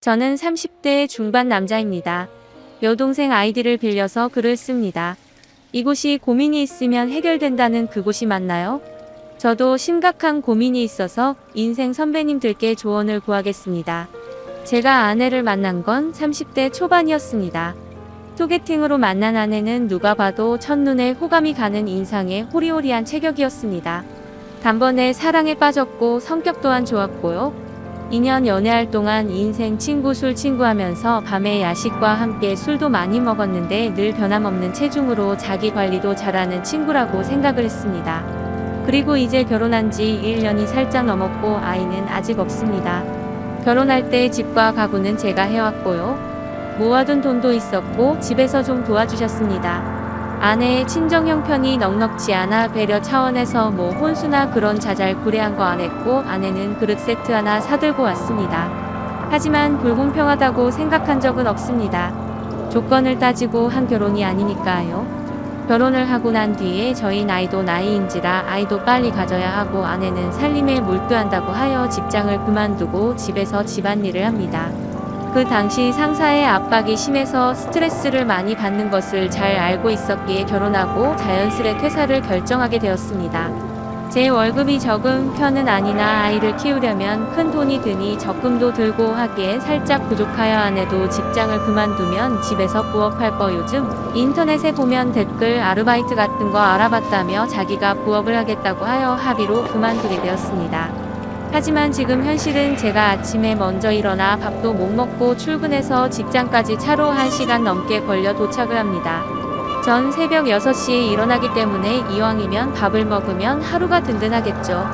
저는 30대 중반 남자입니다. 여동생 아이디를 빌려서 글을 씁니다. 이곳이 고민이 있으면 해결된다는 그곳이 맞나요? 저도 심각한 고민이 있어서 인생 선배님들께 조언을 구하겠습니다. 제가 아내를 만난 건 30대 초반이었습니다. 소개팅으로 만난 아내는 누가 봐도 첫눈에 호감이 가는 인상의 호리호리한 체격이었습니다. 단번에 사랑에 빠졌고 성격 또한 좋았고요. 2년 연애할 동안 인생 친구 술 친구 하면서 밤에 야식과 함께 술도 많이 먹었는데 늘 변함없는 체중으로 자기 관리도 잘하는 친구라고 생각을 했습니다. 그리고 이제 결혼한 지 1년이 살짝 넘었고 아이는 아직 없습니다. 결혼할 때 집과 가구는 제가 해왔고요. 모아둔 돈도 있었고 집에서 좀 도와주셨습니다. 아내의 친정 형편이 넉넉지 않아 배려 차원에서 뭐 혼수나 그런 자잘 구례한 거 안 했고 아내는 그릇 세트 하나 사들고 왔습니다. 하지만 불공평하다고 생각한 적은 없습니다. 조건을 따지고 한 결혼이 아니니까요. 결혼을 하고 난 뒤에 저희 나이도 나이인지라 아이도 빨리 가져야 하고 아내는 살림에 몰두한다고 하여 직장을 그만두고 집에서 집안일을 합니다. 그 당시 상사의 압박이 심해서 스트레스를 많이 받는 것을 잘 알고 있었기에 결혼하고 자연스레 퇴사를 결정하게 되었습니다. 제 월급이 적은 편은 아니나 아이를 키우려면 큰 돈이 드니 적금도 들고 하기에 살짝 부족하여 아내도 직장을 그만두면 집에서 부업할 거 요즘 인터넷에 보면 댓글 아르바이트 같은 거 알아봤다며 자기가 부업을 하겠다고 하여 합의로 그만두게 되었습니다. 하지만 지금 현실은 제가 아침에 먼저 일어나 밥도 못 먹고 출근해서 직장까지 차로 1시간 넘게 걸려 도착을 합니다. 전 새벽 6시에 일어나기 때문에 이왕이면 밥을 먹으면 하루가 든든하겠죠.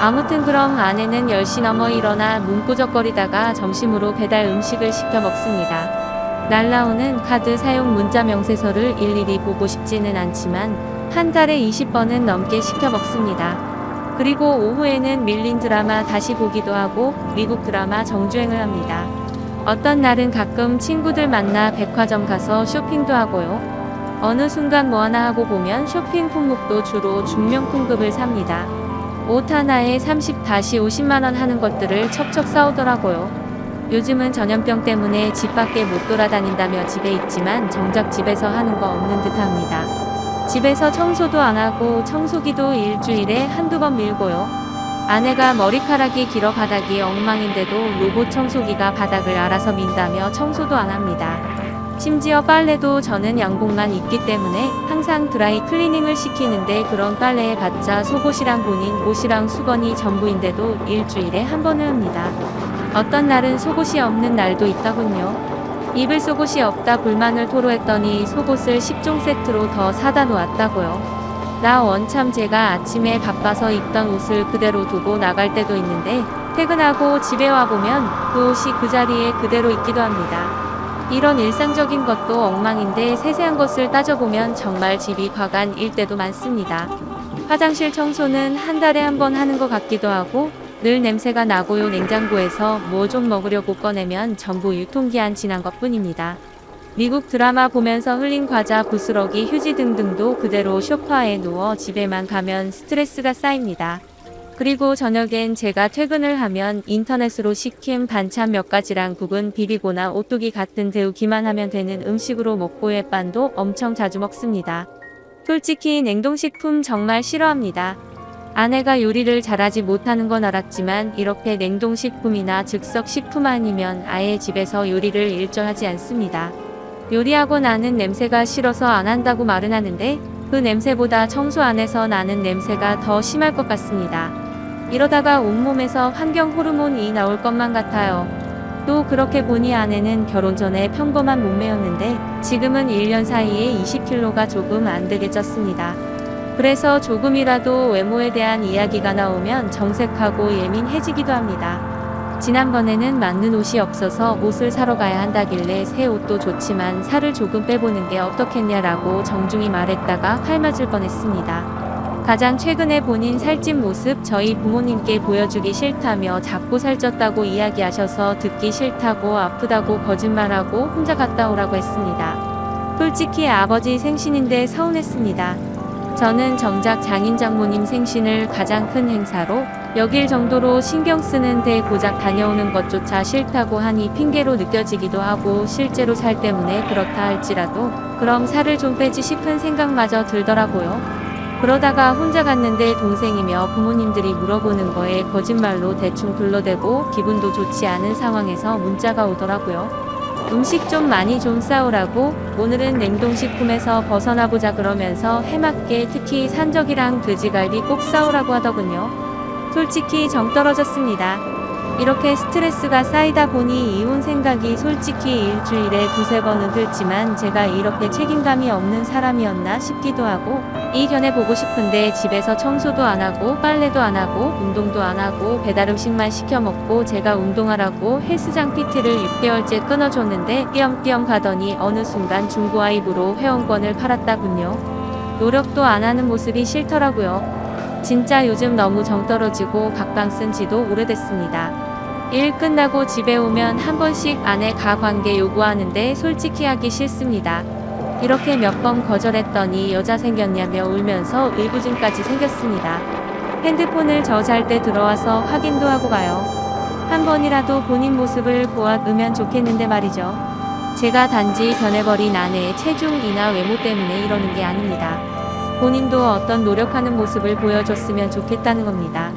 아무튼 그럼 아내는 10시 넘어 일어나 문구적거리다가 점심으로 배달 음식을 시켜 먹습니다. 날라오는 카드 사용 문자 명세서를 일일이 보고 싶지는 않지만 한 달에 20번은 넘게 시켜 먹습니다. 그리고 오후에는 밀린 드라마 다시 보기도 하고 미국 드라마 정주행을 합니다. 어떤 날은 가끔 친구들 만나 백화점 가서 쇼핑도 하고요. 어느 순간 뭐 하나 하고 보면 쇼핑 품목도 주로 중명품급을 삽니다. 옷 하나에 30-50만원 하는 것들을 척척 싸우더라고요. 요즘은 전염병 때문에 집 밖에 못 돌아다닌다며 집에 있지만 정작 집에서 하는 거 없는 듯 합니다. 집에서 청소도 안 하고 청소기도 일주일에 한두 번 밀고요. 아내가 머리카락이 길어 바닥이 엉망인데도 로봇 청소기가 바닥을 알아서 민다며 청소도 안 합니다. 심지어 빨래도 저는 양복만 입기 때문에 항상 드라이 클리닝을 시키는데 그런 빨래에 받자 속옷이랑 본인 옷이랑 수건이 전부인데도 일주일에 한 번을 합니다. 어떤 날은 속옷이 없는 날도 있더군요. 입을 속옷이 없다 불만을 토로했더니 속옷을 10종 세트로 더 사다 놓았다고요. 나 원참 제가 아침에 바빠서 입던 옷을 그대로 두고 나갈 때도 있는데 퇴근하고 집에 와보면 그 옷이 그 자리에 그대로 있기도 합니다. 이런 일상적인 것도 엉망인데 세세한 것을 따져보면 정말 집이 과간일 때도 많습니다. 화장실 청소는 한 달에 한 번 하는 것 같기도 하고 늘 냄새가 나고요 냉장고에서 뭐 좀 먹으려고 꺼내면 전부 유통기한 지난 것 뿐입니다. 미국 드라마 보면서 흘린 과자, 부스러기, 휴지 등등도 그대로 소파에 누워 집에만 가면 스트레스가 쌓입니다. 그리고 저녁엔 제가 퇴근을 하면 인터넷으로 시킨 반찬 몇 가지랑 국은 비비고나 오뚜기 같은 데우기만 하면 되는 음식으로 먹고의 빤도 엄청 자주 먹습니다. 솔직히 냉동식품 정말 싫어합니다. 아내가 요리를 잘하지 못하는 건 알았지만 이렇게 냉동식품이나 즉석식품 아니면 아예 집에서 요리를 일절하지 않습니다. 요리하고 나는 냄새가 싫어서 안 한다고 말은 하는데 그 냄새보다 청소 안에서 나는 냄새가 더 심할 것 같습니다. 이러다가 온몸에서 환경 호르몬이 나올 것만 같아요. 또 그렇게 보니 아내는 결혼 전에 평범한 몸매였는데 지금은 1년 사이에 20kg가 조금 안 되게 쪘습니다. 그래서 조금이라도 외모에 대한 이야기가 나오면 정색하고 예민해지기도 합니다. 지난번에는 맞는 옷이 없어서 옷을 사러 가야 한다길래 새 옷도 좋지만 살을 조금 빼보는 게 어떻겠냐라고 정중히 말했다가 활 맞을 뻔했습니다. 가장 최근에 본인 살찐 모습 저희 부모님께 보여주기 싫다며 자꾸 살쪘다고 이야기하셔서 듣기 싫다고 아프다고 거짓말하고 혼자 갔다 오라고 했습니다. 솔직히 아버지 생신인데 서운했습니다. 저는 정작 장인 장모님 생신을 가장 큰 행사로 여길 정도로 신경 쓰는데 고작 다녀오는 것조차 싫다고 하니 핑계로 느껴지기도 하고 실제로 살 때문에 그렇다 할지라도 그럼 살을 좀 빼지 싶은 생각마저 들더라고요. 그러다가 혼자 갔는데 동생이며 부모님들이 물어보는 거에 거짓말로 대충 둘러대고 기분도 좋지 않은 상황에서 문자가 오더라고요. 음식 좀 많이 좀 싸오라고 오늘은 냉동식품에서 벗어나보자 그러면서 해맞게 특히 산적이랑 돼지갈비 꼭 싸오라고 하더군요. 솔직히 정 떨어졌습니다. 이렇게 스트레스가 쌓이다 보니 이혼 생각이 솔직히 일주일에 두세 번은 들지만 제가 이렇게 책임감이 없는 사람이었나 싶기도 하고 이 견해 보고 싶은데 집에서 청소도 안 하고 빨래도 안 하고 운동도 안 하고 배달 음식만 시켜 먹고 제가 운동하라고 헬스장 PT를 6개월째 끊어줬는데 띄엄띄엄 가더니 어느 순간 중고아입으로 회원권을 팔았다군요. 노력도 안 하는 모습이 싫더라고요. 진짜 요즘 너무 정 떨어지고 각방 쓴 지도 오래됐습니다. 일 끝나고 집에 오면 한 번씩 아내 가 관계 요구하는데 솔직히 하기 싫습니다. 이렇게 몇 번 거절했더니 여자 생겼냐며 울면서 의구심까지 생겼습니다. 핸드폰을 저 잘 때 들어와서 확인도 하고 가요. 한 번이라도 본인 모습을 보아으면 좋겠는데 말이죠. 제가 단지 변해버린 아내의 체중이나 외모 때문에 이러는 게 아닙니다. 본인도 어떤 노력하는 모습을 보여줬으면 좋겠다는 겁니다.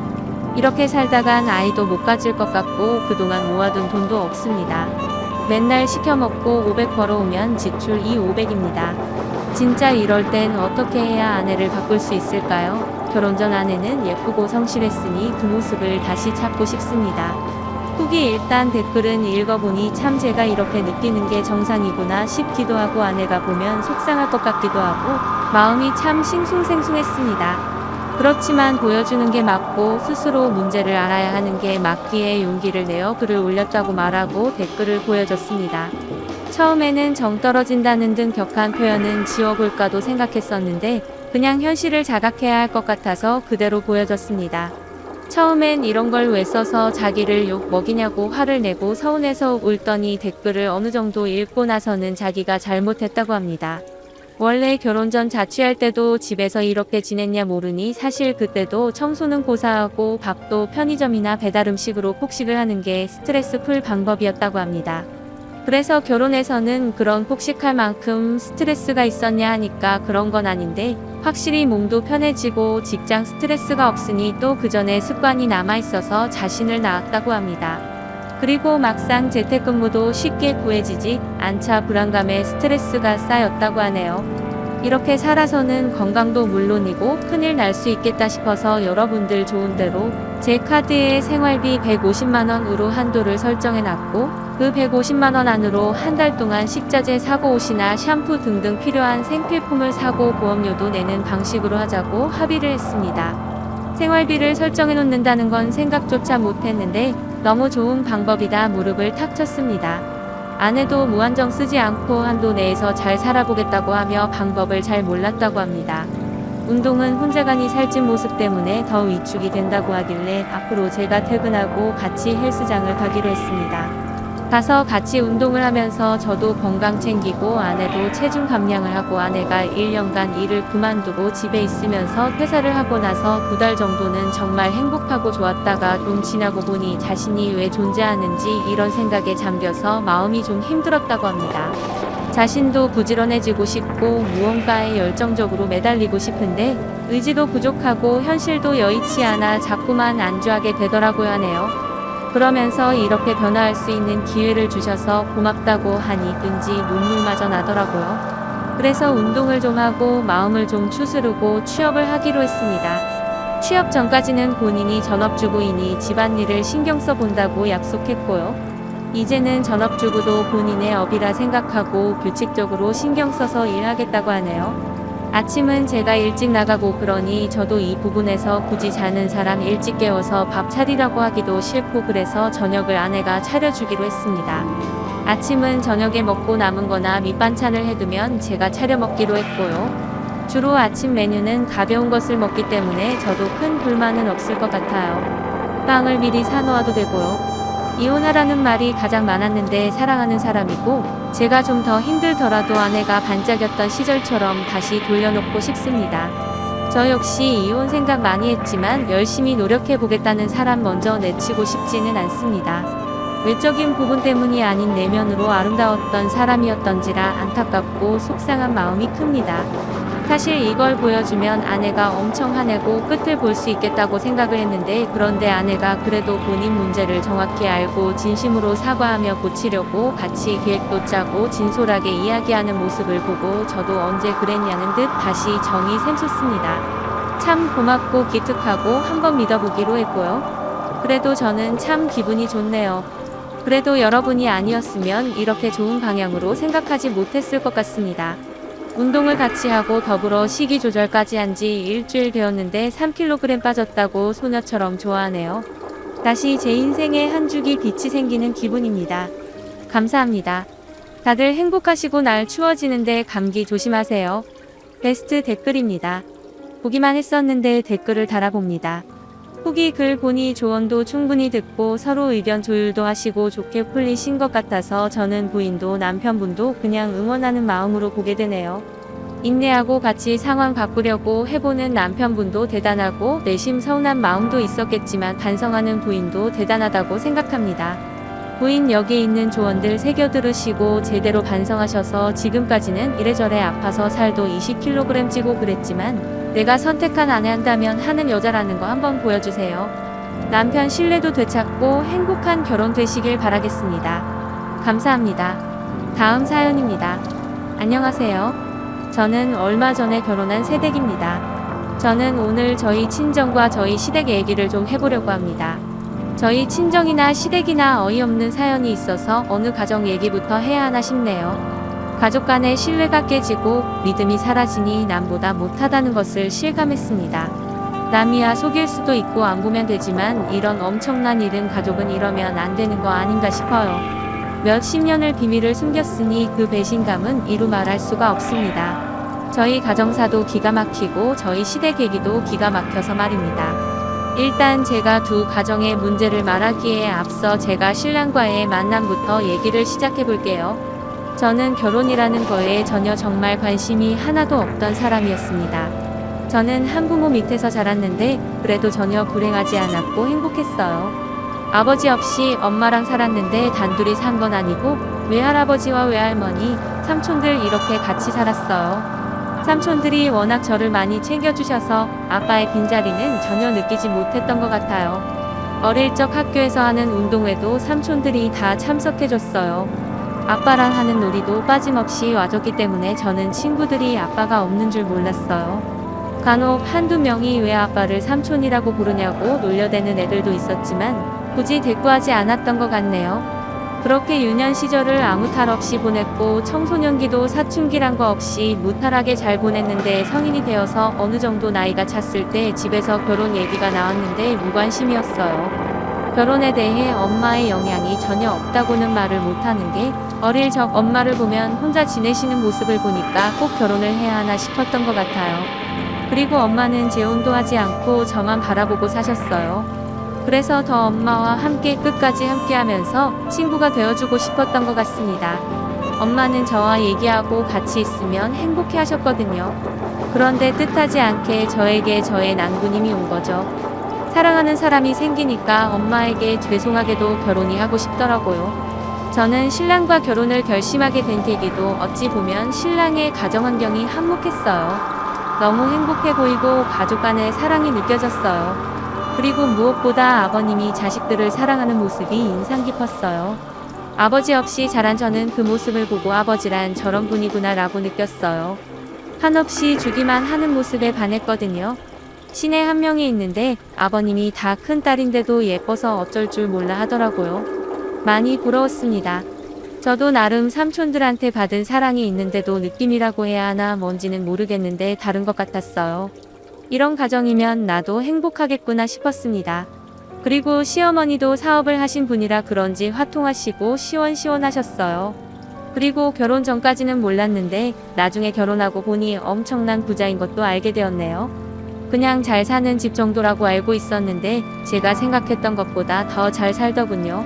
이렇게 살다간 아이도 못 가질 것 같고 그동안 모아둔 돈도 없습니다. 맨날 시켜 먹고 500 벌어오면 지출 2, 500입니다. 진짜 이럴 땐 어떻게 해야 아내를 바꿀 수 있을까요? 결혼 전 아내는 예쁘고 성실했으니 그 모습을 다시 찾고 싶습니다. 후기 일단 댓글은 읽어보니 참 제가 이렇게 느끼는 게 정상이구나 싶기도 하고 아내가 보면 속상할 것 같기도 하고 마음이 참 싱숭생숭했습니다. 그렇지만 보여주는 게 맞고 스스로 문제를 알아야 하는 게 맞기에 용기를 내어 글을 올렸다고 말하고 댓글을 보여줬습니다. 처음에는 정 떨어진다는 등 격한 표현은 지워볼까도 생각했었는데 그냥 현실을 자각해야 할 것 같아서 그대로 보여줬습니다. 처음엔 이런 걸 왜 써서 자기를 욕 먹이냐고 화를 내고 서운해서 울더니 댓글을 어느 정도 읽고 나서는 자기가 잘못했다고 합니다. 원래 결혼 전 자취할 때도 집에서 이렇게 지냈냐 모르니 사실 그때도 청소는 고사하고 밥도 편의점이나 배달 음식으로 폭식을 하는 게 스트레스 풀 방법이었다고 합니다. 그래서 결혼해서는 그런 폭식할 만큼 스트레스가 있었냐 하니까 그런 건 아닌데 확실히 몸도 편해지고 직장 스트레스가 없으니 또 그 전에 습관이 남아 있어서 자신을 낳았다고 합니다. 그리고 막상 재택근무도 쉽게 구해지지 않자 불안감에 스트레스가 쌓였다고 하네요. 이렇게 살아서는 건강도 물론이고 큰일 날 수 있겠다 싶어서 여러분들 좋은 대로 제 카드에 생활비 150만원으로 한도를 설정해 놨고 그 150만원 안으로 한 달 동안 식자재 사고 옷이나 샴푸 등등 필요한 생필품을 사고 보험료도 내는 방식으로 하자고 합의를 했습니다. 생활비를 설정해 놓는다는 건 생각조차 못했는데 너무 좋은 방법이다 무릎을 탁 쳤습니다. 아내도 무한정 쓰지 않고 한도 내에서 잘 살아보겠다고 하며 방법을 잘 몰랐다고 합니다. 운동은 혼자간이 살찐 모습 때문에 더 위축이 된다고 하길래 앞으로 제가 퇴근하고 같이 헬스장을 가기로 했습니다. 가서 같이 운동을 하면서 저도 건강 챙기고 아내도 체중 감량을 하고 아내가 1년간 일을 그만두고 집에 있으면서 퇴사를 하고 나서 두 달 정도는 정말 행복하고 좋았다가 좀 지나고 보니 자신이 왜 존재하는지 이런 생각에 잠겨서 마음이 좀 힘들었다고 합니다. 자신도 부지런해지고 싶고 무언가에 열정적으로 매달리고 싶은데 의지도 부족하고 현실도 여의치 않아 자꾸만 안주하게 되더라고요 하네요. 그러면서 이렇게 변화할 수 있는 기회를 주셔서 고맙다고 하니 왠지 눈물마저 나더라고요. 그래서 운동을 좀 하고 마음을 좀 추스르고 취업을 하기로 했습니다. 취업 전까지는 본인이 전업주부이니 집안일을 신경 써본다고 약속했고요. 이제는 전업주부도 본인의 업이라 생각하고 규칙적으로 신경 써서 일하겠다고 하네요. 아침은 제가 일찍 나가고 그러니 저도 이 부분에서 굳이 자는 사람 일찍 깨워서 밥 차리라고 하기도 싫고 그래서 저녁을 아내가 차려주기로 했습니다. 아침은 저녁에 먹고 남은 거나 밑반찬을 해두면 제가 차려 먹기로 했고요. 주로 아침 메뉴는 가벼운 것을 먹기 때문에 저도 큰 불만은 없을 것 같아요. 빵을 미리 사놓아도 되고요. 이혼하라는 말이 가장 많았는데 사랑하는 사람이고 제가 좀 더 힘들더라도 아내가 반짝였던 시절처럼 다시 돌려놓고 싶습니다. 저 역시 이혼 생각 많이 했지만 열심히 노력해 보겠다는 사람 먼저 내치고 싶지는 않습니다. 외적인 부분 때문이 아닌 내면으로 아름다웠던 사람이었던지라 안타깝고 속상한 마음이 큽니다. 사실 이걸 보여주면 아내가 엄청 화내고 끝을 볼 수 있겠다고 생각을 했는데 그런데 아내가 그래도 본인 문제를 정확히 알고 진심으로 사과하며 고치려고 같이 계획도 짜고 진솔하게 이야기하는 모습을 보고 저도 언제 그랬냐는 듯 다시 정이 샘솟습니다. 참 고맙고 기특하고 한번 믿어보기로 했고요. 그래도 저는 참 기분이 좋네요. 그래도 여러분이 아니었으면 이렇게 좋은 방향으로 생각하지 못했을 것 같습니다. 운동을 같이 하고 더불어 식이 조절까지 한 지 일주일 되었는데 3kg 빠졌다고 소녀처럼 좋아하네요. 다시 제 인생에 한 줄기 빛이 생기는 기분입니다. 감사합니다. 다들 행복하시고 날 추워지는데 감기 조심하세요. 베스트 댓글입니다. 보기만 했었는데 댓글을 달아봅니다. 후기 글 보니 조언도 충분히 듣고 서로 의견 조율도 하시고 좋게 풀리신 것 같아서 저는 부인도 남편분도 그냥 응원하는 마음으로 보게 되네요. 인내하고 같이 상황 바꾸려고 해보는 남편분도 대단하고 내심 서운한 마음도 있었겠지만 반성하는 부인도 대단하다고 생각합니다. 부인 여기 있는 조언들 새겨 들으시고 제대로 반성하셔서 지금까지는 이래저래 아파서 살도 20kg 찌고 그랬지만 내가 선택한 아내 한다면 하는 여자라는 거 한번 보여주세요. 남편 신뢰도 되찾고 행복한 결혼 되시길 바라겠습니다. 감사합니다. 다음 사연입니다. 안녕하세요. 저는 얼마 전에 결혼한 새댁입니다. 저는 오늘 저희 친정과 저희 시댁 얘기를 좀 해보려고 합니다. 저희 친정이나 시댁이나 어이없는 사연이 있어서 어느 가정 얘기부터 해야 하나 싶네요. 가족 간의 신뢰가 깨지고 믿음이 사라지니 남보다 못하다는 것을 실감했습니다. 남이야 속일 수도 있고 안 보면 되지만 이런 엄청난 일은 가족은 이러면 안 되는 거 아닌가 싶어요. 몇십 년을 비밀을 숨겼으니 그 배신감은 이루 말할 수가 없습니다. 저희 가정사도 기가 막히고 저희 시댁 얘기도 기가 막혀서 말입니다. 일단 제가 두 가정의 문제를 말하기에 앞서 제가 신랑과의 만남부터 얘기를 시작해 볼게요. 저는 결혼이라는 거에 전혀 정말 관심이 하나도 없던 사람이었습니다. 저는 한부모 밑에서 자랐는데 그래도 전혀 불행하지 않았고 행복했어요. 아버지 없이 엄마랑 살았는데 단둘이 산 건 아니고 외할아버지와 외할머니, 삼촌들 이렇게 같이 살았어요. 삼촌들이 워낙 저를 많이 챙겨주셔서 아빠의 빈자리는 전혀 느끼지 못했던 것 같아요. 어릴 적 학교에서 하는 운동회도 삼촌들이 다 참석해줬어요. 아빠랑 하는 놀이도 빠짐없이 와줬기 때문에 저는 친구들이 아빠가 없는 줄 몰랐어요. 간혹 한두 명이 왜 아빠를 삼촌이라고 부르냐고 놀려대는 애들도 있었지만 굳이 대꾸하지 않았던 것 같네요. 그렇게 유년 시절을 아무 탈 없이 보냈고 청소년기도 사춘기란 거 없이 무탈하게 잘 보냈는데 성인이 되어서 어느 정도 나이가 찼을 때 집에서 결혼 얘기가 나왔는데 무관심이었어요. 결혼에 대해 엄마의 영향이 전혀 없다고는 말을 못하는 게 어릴 적 엄마를 보면 혼자 지내시는 모습을 보니까 꼭 결혼을 해야 하나 싶었던 것 같아요. 그리고 엄마는 재혼도 하지 않고 저만 바라보고 사셨어요. 그래서 더 엄마와 함께 끝까지 함께 하면서 친구가 되어주고 싶었던 것 같습니다. 엄마는 저와 얘기하고 같이 있으면 행복해 하셨거든요. 그런데 뜻하지 않게 저에게 저의 난군임이 온 거죠. 사랑하는 사람이 생기니까 엄마에게 죄송하게도 결혼이 하고 싶더라고요. 저는 신랑과 결혼을 결심하게 된 계기도 어찌 보면 신랑의 가정 환경이 한몫했어요. 너무 행복해 보이고 가족 간의 사랑이 느껴졌어요. 그리고 무엇보다 아버님이 자식들을 사랑하는 모습이 인상 깊었어요. 아버지 없이 자란 저는 그 모습을 보고 아버지란 저런 분이구나 라고 느꼈어요. 한없이 주기만 하는 모습에 반했거든요. 시내 한 명이 있는데 아버님이 다 큰 딸인데도 예뻐서 어쩔 줄 몰라 하더라고요. 많이 부러웠습니다. 저도 나름 삼촌들한테 받은 사랑이 있는데도 느낌이라고 해야 하나 뭔지는 모르겠는데 다른 것 같았어요. 이런 가정이면 나도 행복하겠구나 싶었습니다. 그리고 시어머니도 사업을 하신 분이라 그런지 화통하시고 시원시원하셨어요. 그리고 결혼 전까지는 몰랐는데 나중에 결혼하고 보니 엄청난 부자인 것도 알게 되었네요. 그냥 잘 사는 집 정도라고 알고 있었는데 제가 생각했던 것보다 더 잘 살더군요.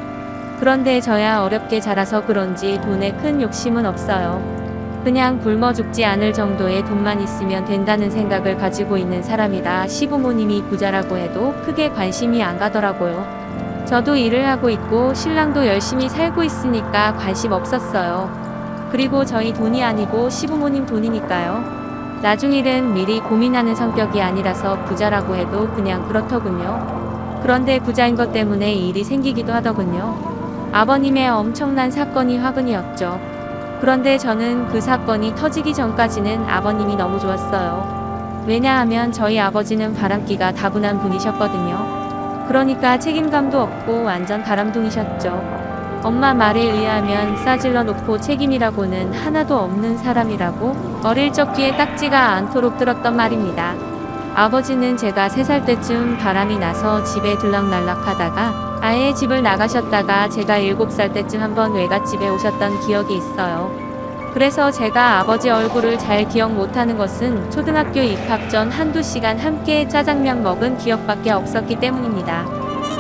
그런데 저야 어렵게 자라서 그런지 돈에 큰 욕심은 없어요. 그냥 굶어 죽지 않을 정도의 돈만 있으면 된다는 생각을 가지고 있는 사람이라 시부모님이 부자라고 해도 크게 관심이 안 가더라고요. 저도 일을 하고 있고 신랑도 열심히 살고 있으니까 관심 없었어요. 그리고 저희 돈이 아니고 시부모님 돈이니까요. 나중 일은 미리 고민하는 성격이 아니라서 부자라고 해도 그냥 그렇더군요. 그런데 부자인 것 때문에 일이 생기기도 하더군요. 아버님의 엄청난 사건이 화근이었죠. 그런데 저는 그 사건이 터지기 전까지는 아버님이 너무 좋았어요. 왜냐하면 저희 아버지는 바람기가 다분한 분이셨거든요. 그러니까 책임감도 없고 완전 바람둥이셨죠. 엄마 말에 의하면 싸질러 놓고 책임이라고는 하나도 없는 사람이라고 어릴 적 귀에 딱지가 않도록 들었던 말입니다. 아버지는 제가 3살 때쯤 바람이 나서 집에 들락날락 하다가 아예 집을 나가셨다가 제가 7살 때쯤 한번 외갓집에 오셨던 기억이 있어요. 그래서 제가 아버지 얼굴을 잘 기억 못하는 것은 초등학교 입학 전 한두 시간 함께 짜장면 먹은 기억밖에 없었기 때문입니다.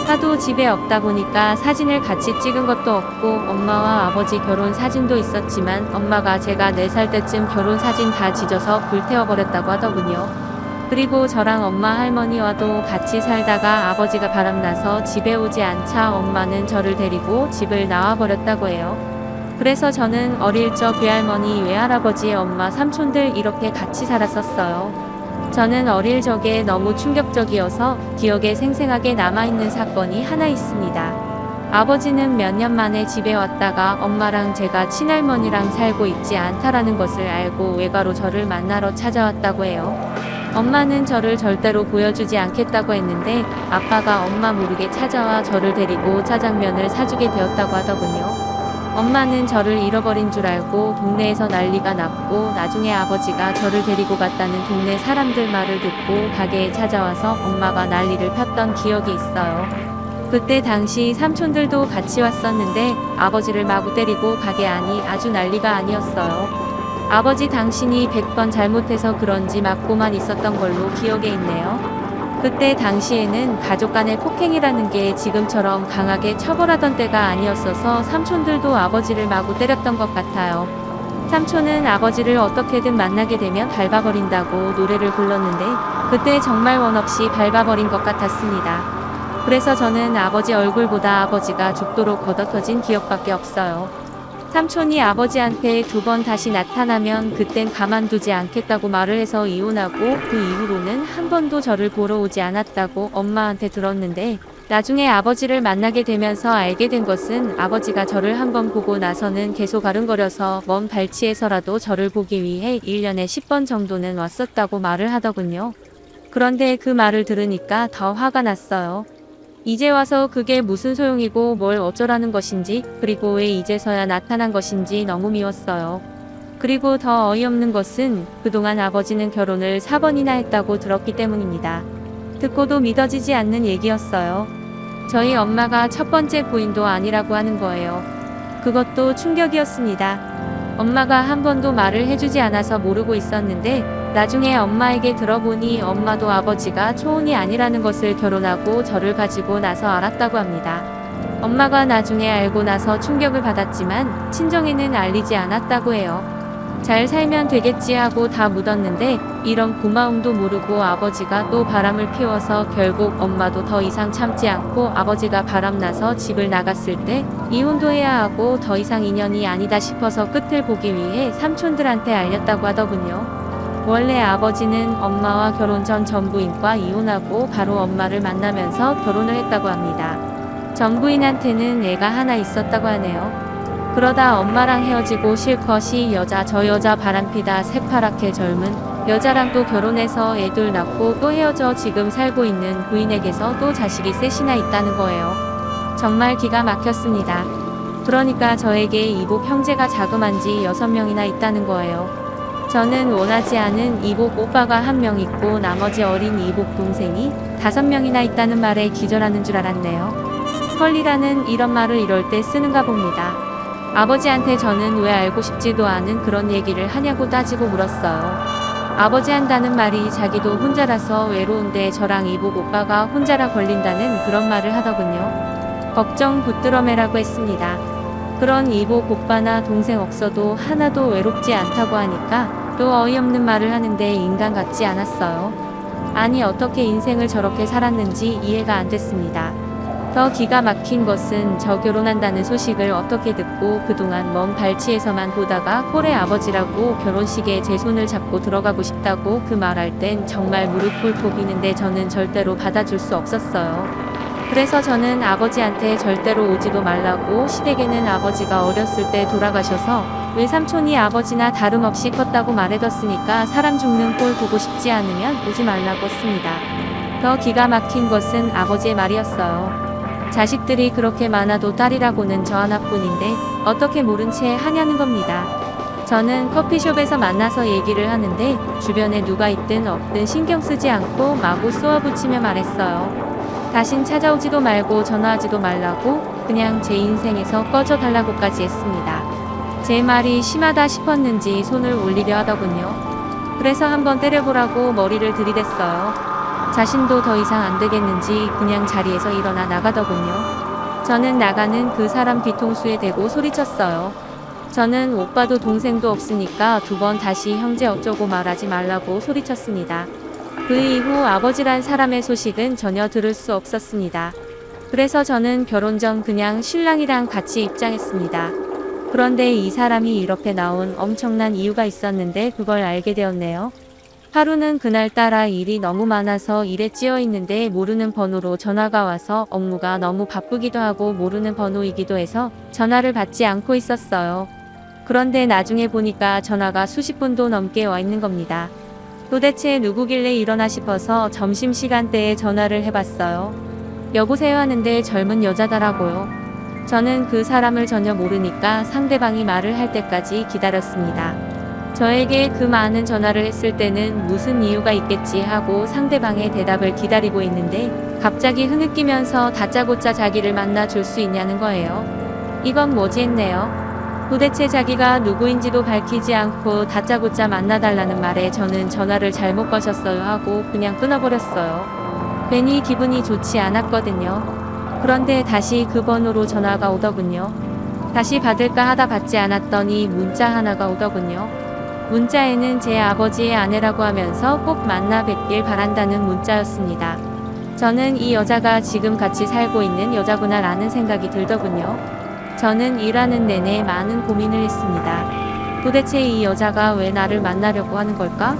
하도 집에 없다 보니까 사진을 같이 찍은 것도 없고 엄마와 아버지 결혼 사진도 있었지만 엄마가 제가 4살 때쯤 결혼 사진 다 지져서 불태워버렸다고 하더군요. 그리고 저랑 엄마 할머니와도 같이 살다가 아버지가 바람나서 집에 오지 않자 엄마는 저를 데리고 집을 나와버렸다고 해요. 그래서 저는 어릴 적 외할머니, 외할아버지, 엄마, 삼촌들 이렇게 같이 살았었어요. 저는 어릴 적에 너무 충격적이어서 기억에 생생하게 남아있는 사건이 하나 있습니다. 아버지는 몇 년 만에 집에 왔다가 엄마랑 제가 친할머니랑 살고 있지 않다라는 것을 알고 외가로 저를 만나러 찾아왔다고 해요. 엄마는 저를 절대로 보여주지 않겠다고 했는데 아빠가 엄마 모르게 찾아와 저를 데리고 짜장면을 사주게 되었다고 하더군요. 엄마는 저를 잃어버린 줄 알고 동네에서 난리가 났고 나중에 아버지가 저를 데리고 갔다는 동네 사람들 말을 듣고 가게에 찾아와서 엄마가 난리를 폈던 기억이 있어요. 그때 당시 삼촌들도 같이 왔었는데 아버지를 마구 때리고 가게 안이 아주 난리가 아니었어요. 아버지 당신이 100번 잘못해서 그런지 맞고만 있었던 걸로 기억에 있네요. 그때 당시에는 가족 간의 폭행이라는 게 지금처럼 강하게 처벌하던 때가 아니었어서 삼촌들도 아버지를 마구 때렸던 것 같아요. 삼촌은 아버지를 어떻게든 만나게 되면 밟아버린다고 노래를 불렀는데 그때 정말 원 없이 밟아버린 것 같았습니다. 그래서 저는 아버지 얼굴보다 아버지가 죽도록 걷어터진 기억밖에 없어요. 삼촌이 아버지한테 두 번 다시 나타나면 그땐 가만두지 않겠다고 말을 해서 이혼하고 그 이후로는 한 번도 저를 보러 오지 않았다고 엄마한테 들었는데 나중에 아버지를 만나게 되면서 알게 된 것은 아버지가 저를 한 번 보고 나서는 계속 아른거려서 먼 발치에서라도 저를 보기 위해 1년에 10번 정도는 왔었다고 말을 하더군요. 그런데 그 말을 들으니까 더 화가 났어요. 이제 와서 그게 무슨 소용이고 뭘 어쩌라는 것인지, 그리고 왜 이제서야 나타난 것인지 너무 미웠어요. 그리고 더 어이없는 것은 그동안 아버지는 결혼을 4번이나 했다고 들었기 때문입니다. 듣고도 믿어지지 않는 얘기였어요. 저희 엄마가 첫 번째 부인도 아니라고 하는 거예요. 그것도 충격이었습니다. 엄마가 한 번도 말을 해주지 않아서 모르고 있었는데 나중에 엄마에게 들어보니 엄마도 아버지가 초혼이 아니라는 것을 결혼하고 저를 가지고 나서 알았다고 합니다. 엄마가 나중에 알고 나서 충격을 받았지만 친정에는 알리지 않았다고 해요. 잘 살면 되겠지 하고 다 묻었는데 이런 고마움도 모르고 아버지가 또 바람을 피워서 결국 엄마도 더 이상 참지 않고 아버지가 바람나서 집을 나갔을 때 이혼도 해야 하고 더 이상 인연이 아니다 싶어서 끝을 보기 위해 삼촌들한테 알렸다고 하더군요. 원래 아버지는 엄마와 결혼 전 전부인과 이혼하고 바로 엄마를 만나면서 결혼을 했다고 합니다. 전부인한테는 애가 하나 있었다고 하네요. 그러다 엄마랑 헤어지고 실컷이 여자 저 여자 바람피다 새파랗게 젊은 여자랑 또 결혼해서 애들 낳고 또 헤어져 지금 살고 있는 부인에게서 또 자식이 셋이나 있다는 거예요. 정말 기가 막혔습니다. 그러니까 저에게 이복 형제가 자그만지 여섯 명이나 있다는 거예요. 저는 원하지 않은 이복 오빠가 한 명 있고 나머지 어린 이복 동생이 다섯 명이나 있다는 말에 기절하는 줄 알았네요. 헐리라는 이런 말을 이럴 때 쓰는가 봅니다. 아버지한테 저는 왜 알고 싶지도 않은 그런 얘기를 하냐고 따지고 물었어요. 아버지 한다는 말이 자기도 혼자라서 외로운데 저랑 이복 오빠가 혼자라 걸린다는 그런 말을 하더군요. 걱정 붙들어매라고 했습니다. 그런 이복 오빠나 동생 없어도 하나도 외롭지 않다고 하니까 또 어이없는 말을 하는데 인간 같지 않았어요. 아니 어떻게 인생을 저렇게 살았는지 이해가 안 됐습니다. 더 기가 막힌 것은 저 결혼한다는 소식을 어떻게 듣고 그동안 먼 발치에서만 보다가 꼴의 아버지라고 결혼식에 제 손을 잡고 들어가고 싶다고 그 말할 땐 정말 무릎 꿇고 비는데 저는 절대로 받아줄 수 없었어요. 그래서 저는 아버지한테 절대로 오지도 말라고 시댁에는 아버지가 어렸을 때 돌아가셔서 외삼촌이 아버지나 다름없이 컸다고 말해뒀으니까 사람 죽는 꼴 보고 싶지 않으면 오지 말라고 했습니다. 더 기가 막힌 것은 아버지의 말이었어요. 자식들이 그렇게 많아도 딸이라고는 저 하나뿐인데 어떻게 모른 채 하냐는 겁니다. 저는 커피숍에서 만나서 얘기를 하는데 주변에 누가 있든 없든 신경 쓰지 않고 마구 쏘아붙이며 말했어요. 다신 찾아오지도 말고 전화하지도 말라고 그냥 제 인생에서 꺼져 달라고까지 했습니다. 제 말이 심하다 싶었는지 손을 올리려 하더군요. 그래서 한번 때려보라고 머리를 들이댔어요. 자신도 더 이상 안 되겠는지 그냥 자리에서 일어나 나가더군요. 저는 나가는 그 사람 뒤통수에 대고 소리쳤어요. 저는 오빠도 동생도 없으니까 두 번 다시 형제 어쩌고 말하지 말라고 소리쳤습니다. 그 이후 아버지란 사람의 소식은 전혀 들을 수 없었습니다. 그래서 저는 결혼 전 그냥 신랑이랑 같이 입장했습니다. 그런데 이 사람이 이렇게 나온 엄청난 이유가 있었는데 그걸 알게 되었네요. 하루는 그날따라 일이 너무 많아서 일에 찌어 있는데 모르는 번호로 전화가 와서 업무가 너무 바쁘기도 하고 모르는 번호이기도 해서 전화를 받지 않고 있었어요. 그런데 나중에 보니까 전화가 수십 분도 넘게 와 있는 겁니다. 도대체 누구길래 일어나 싶어서 점심시간대에 전화를 해봤어요. 여보세요 하는데 젊은 여자더라고요. 저는 그 사람을 전혀 모르니까 상대방이 말을 할 때까지 기다렸습니다. 저에게 그 많은 전화를 했을 때는 무슨 이유가 있겠지 하고 상대방의 대답을 기다리고 있는데 갑자기 흐느끼면서 다짜고짜 자기를 만나 줄 수 있냐는 거예요. 이건 뭐지 했네요. 도대체 자기가 누구인지도 밝히지 않고 다짜고짜 만나달라는 말에 저는 전화를 잘못 거셨어요 하고 그냥 끊어버렸어요. 괜히 기분이 좋지 않았거든요. 그런데 다시 그 번호로 전화가 오더군요. 다시 받을까 하다 받지 않았더니 문자 하나가 오더군요. 문자에는 제 아버지의 아내라고 하면서 꼭 만나 뵙길 바란다는 문자였습니다. 저는 이 여자가 지금 같이 살고 있는 여자구나 라는 생각이 들더군요. 저는 일하는 내내 많은 고민을 했습니다. 도대체 이 여자가 왜 나를 만나려고 하는 걸까?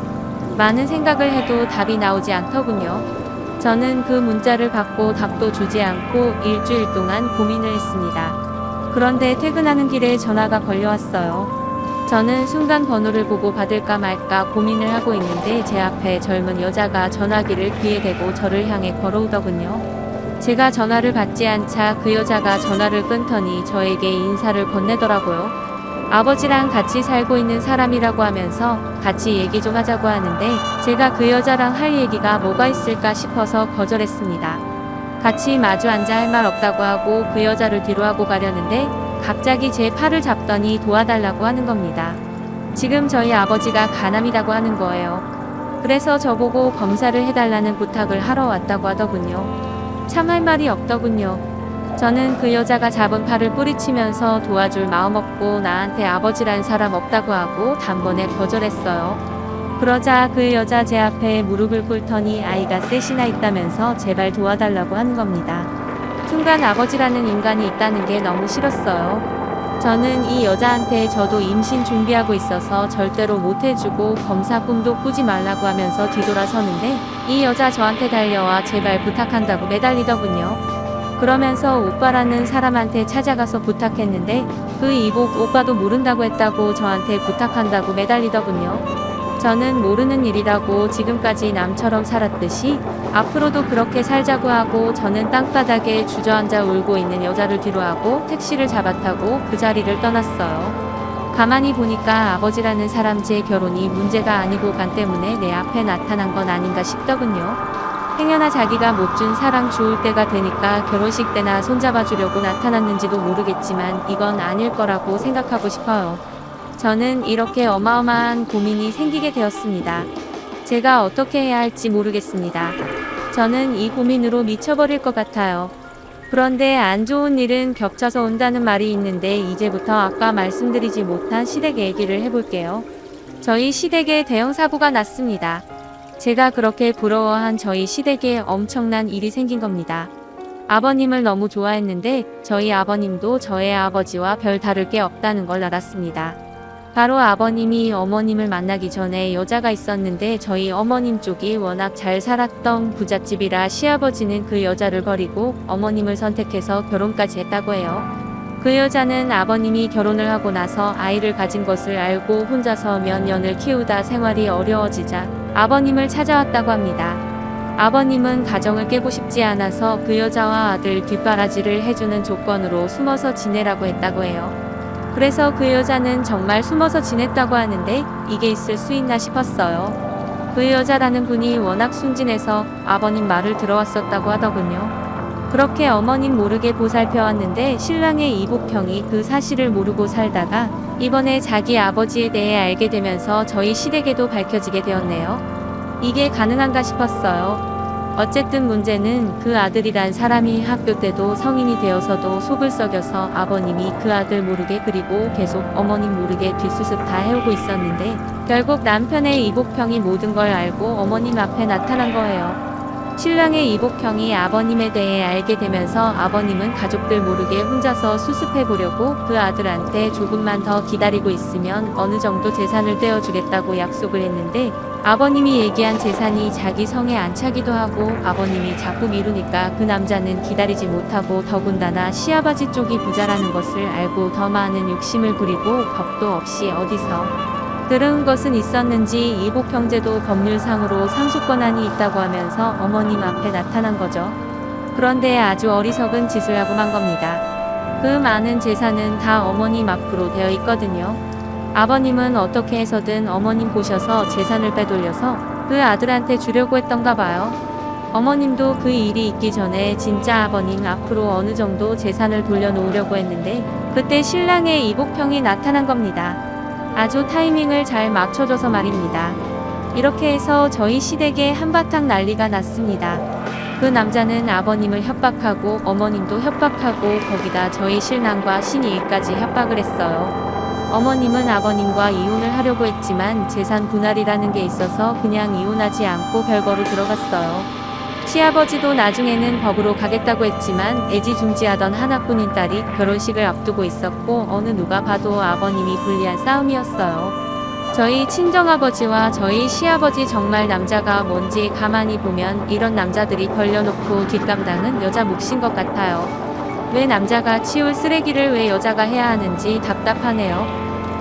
많은 생각을 해도 답이 나오지 않더군요. 저는 그 문자를 받고 답도 주지 않고 일주일 동안 고민을 했습니다. 그런데 퇴근하는 길에 전화가 걸려왔어요. 저는 순간 번호를 보고 받을까 말까 고민을 하고 있는데 제 앞에 젊은 여자가 전화기를 귀에 대고 저를 향해 걸어오더군요. 제가 전화를 받지 않자 그 여자가 전화를 끊더니 저에게 인사를 건네더라고요. 아버지랑 같이 살고 있는 사람이라고 하면서 같이 얘기 좀 하자고 하는데 제가 그 여자랑 할 얘기가 뭐가 있을까 싶어서 거절했습니다. 같이 마주 앉아 할 말 없다고 하고 그 여자를 뒤로 하고 가려는데 갑자기 제 팔을 잡더니 도와달라고 하는 겁니다. 지금 저희 아버지가 가남이라고 하는 거예요. 그래서 저보고 검사를 해달라는 부탁을 하러 왔다고 하더군요. 참 할 말이 없더군요. 저는 그 여자가 잡은 팔을 뿌리치면서 도와줄 마음 없고 나한테 아버지란 사람 없다고 하고 단번에 거절했어요. 그러자 그 여자 제 앞에 무릎을 꿇더니 아이가 셋이나 있다면서 제발 도와달라고 하는 겁니다. 순간 아버지라는 인간이 있다는 게 너무 싫었어요. 저는 이 여자한테 저도 임신 준비하고 있어서 절대로 못 해주고 검사 꿈도 꾸지 말라고 하면서 뒤돌아서는데 이 여자 저한테 달려와 제발 부탁한다고 매달리더군요. 그러면서 오빠라는 사람한테 찾아가서 부탁했는데 그 이복 오빠도 모른다고 했다고 저한테 부탁한다고 매달리더군요. 저는 모르는 일이라고 지금까지 남처럼 살았듯이 앞으로도 그렇게 살자고 하고 저는 땅바닥에 주저앉아 울고 있는 여자를 뒤로 하고 택시를 잡아타고 그 자리를 떠났어요. 가만히 보니까 아버지라는 사람 제 결혼이 문제가 아니고 간 때문에 내 앞에 나타난 건 아닌가 싶더군요. 행여나 자기가 못 준 사랑 주울 때가 되니까 결혼식 때나 손잡아 주려고 나타났는지도 모르겠지만 이건 아닐 거라고 생각하고 싶어요. 저는 이렇게 어마어마한 고민이 생기게 되었습니다. 제가 어떻게 해야 할지 모르겠습니다. 저는 이 고민으로 미쳐버릴 것 같아요. 그런데 안 좋은 일은 겹쳐서 온다는 말이 있는데 이제부터 아까 말씀드리지 못한 시댁 얘기를 해볼게요. 저희 시댁에 대형 사고가 났습니다. 제가 그렇게 부러워한 저희 시댁에 엄청난 일이 생긴 겁니다. 아버님을 너무 좋아했는데 저희 아버님도 저의 아버지와 별 다를 게 없다는 걸 알았습니다. 바로 아버님이 어머님을 만나기 전에 여자가 있었는데 저희 어머님 쪽이 워낙 잘 살았던 부잣집이라 시아버지는 그 여자를 버리고 어머님을 선택해서 결혼까지 했다고 해요. 그 여자는 아버님이 결혼을 하고 나서 아이를 가진 것을 알고 혼자서 몇 년을 키우다 생활이 어려워지자 아버님을 찾아왔다고 합니다. 아버님은 가정을 깨고 싶지 않아서 그 여자와 아들 뒷바라지를 해주는 조건으로 숨어서 지내라고 했다고 해요. 그래서 그 여자는 정말 숨어서 지냈다고 하는데 이게 있을 수 있나 싶었어요. 그 여자라는 분이 워낙 순진해서 아버님 말을 들어왔었다고 하더군요. 그렇게 어머님 모르게 보살펴왔는데 신랑의 이복형이 그 사실을 모르고 살다가 이번에 자기 아버지에 대해 알게 되면서 저희 시댁에도 밝혀지게 되었네요. 이게 가능한가 싶었어요. 어쨌든 문제는 그 아들이란 사람이 학교 때도 성인이 되어서도 속을 썩여서 아버님이 그 아들 모르게 그리고 계속 어머님 모르게 뒷수습 다 해오고 있었는데 결국 남편의 이복형이 모든 걸 알고 어머님 앞에 나타난 거예요. 신랑의 이복형이 아버님에 대해 알게 되면서 아버님은 가족들 모르게 혼자서 수습해 보려고 그 아들한테 조금만 더 기다리고 있으면 어느 정도 재산을 떼어주겠다고 약속을 했는데 아버님이 얘기한 재산이 자기 성에 안 차기도 하고 아버님이 자꾸 미루니까 그 남자는 기다리지 못하고 더군다나 시아버지 쪽이 부자라는 것을 알고 더 많은 욕심을 부리고 겁도 없이 어디서 들은 것은 있었는지 이복 형제도 법률상으로 상속 권한이 있다고 하면서 어머님 앞에 나타난 거죠. 그런데 아주 어리석은 짓을 하고 만 겁니다. 그 많은 재산은 다 어머님 앞으로 되어 있거든요. 아버님은 어떻게 해서든 어머님 보셔서 재산을 빼돌려서 그 아들한테 주려고 했던가 봐요. 어머님도 그 일이 있기 전에 진짜 아버님 앞으로 어느 정도 재산을 돌려놓으려고 했는데 그때 신랑의 이복형이 나타난 겁니다. 아주 타이밍을 잘 맞춰줘서 말입니다. 이렇게 해서 저희 시댁에 한바탕 난리가 났습니다. 그 남자는 아버님을 협박하고 어머님도 협박하고 거기다 저희 신랑과 신이까지 협박을 했어요. 어머님은 아버님과 이혼을 하려고 했지만 재산 분할이라는 게 있어서 그냥 이혼하지 않고 별거로 들어갔어요. 시아버지도 나중에는 법으로 가겠다고 했지만 애지중지하던 하나뿐인 딸이 결혼식을 앞두고 있었고 어느 누가 봐도 아버님이 불리한 싸움이었어요. 저희 친정아버지와 저희 시아버지 정말 남자가 뭔지 가만히 보면 이런 남자들이 벌려놓고 뒷감당은 여자 몫인 것 같아요. 왜 남자가 치울 쓰레기를 왜 여자가 해야 하는지 답답하네요.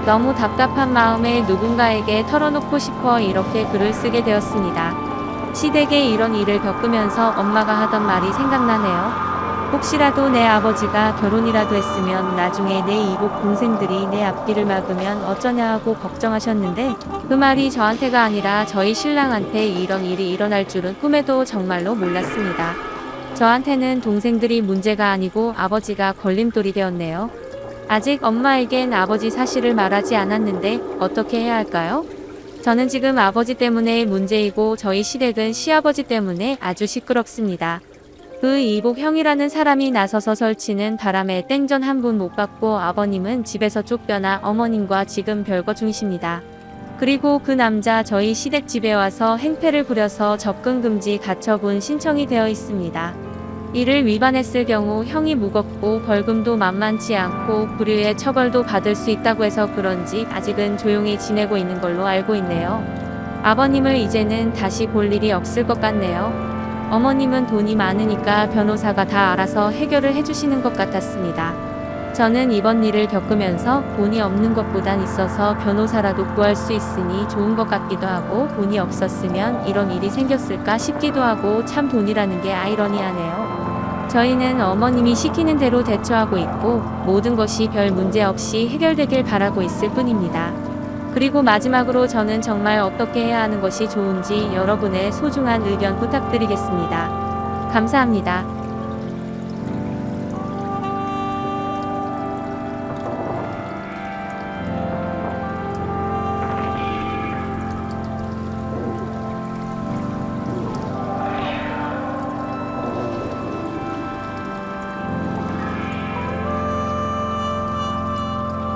너무 답답한 마음에 누군가에게 털어놓고 싶어 이렇게 글을 쓰게 되었습니다. 시댁에 이런 일을 겪으면서 엄마가 하던 말이 생각나네요. 혹시라도 내 아버지가 결혼이라도 했으면 나중에 내 이복 동생들이 내 앞길을 막으면 어쩌냐 하고 걱정하셨는데 그 말이 저한테가 아니라 저희 신랑한테 이런 일이 일어날 줄은 꿈에도 정말로 몰랐습니다. 저한테는 동생들이 문제가 아니고 아버지가 걸림돌이 되었네요. 아직 엄마에겐 아버지 사실을 말하지 않았는데 어떻게 해야 할까요? 저는 지금 아버지 때문에 문제이고 저희 시댁은 시아버지 때문에 아주 시끄럽습니다. 그 이복 형이라는 사람이 나서서 설치는 바람에 땡전 한 분 못 받고 아버님은 집에서 쫓겨나 어머님과 지금 별거 중이십니다. 그리고 그 남자 저희 시댁 집에 와서 행패를 부려서 접근 금지 가처분 신청이 되어 있습니다. 이를 위반했을 경우 형이 무겁고 벌금도 만만치 않고 불유의 처벌도 받을 수 있다고 해서 그런지 아직은 조용히 지내고 있는 걸로 알고 있네요. 아버님을 이제는 다시 볼 일이 없을 것 같네요. 어머님은 돈이 많으니까 변호사가 다 알아서 해결을 해주시는 것 같았습니다. 저는 이번 일을 겪으면서 돈이 없는 것보단 있어서 변호사라도 구할 수 있으니 좋은 것 같기도 하고 돈이 없었으면 이런 일이 생겼을까 싶기도 하고 참 돈이라는 게 아이러니하네요. 저희는 어머님이 시키는 대로 대처하고 있고 모든 것이 별 문제 없이 해결되길 바라고 있을 뿐입니다. 그리고 마지막으로 저는 정말 어떻게 해야 하는 것이 좋은지 여러분의 소중한 의견 부탁드리겠습니다. 감사합니다.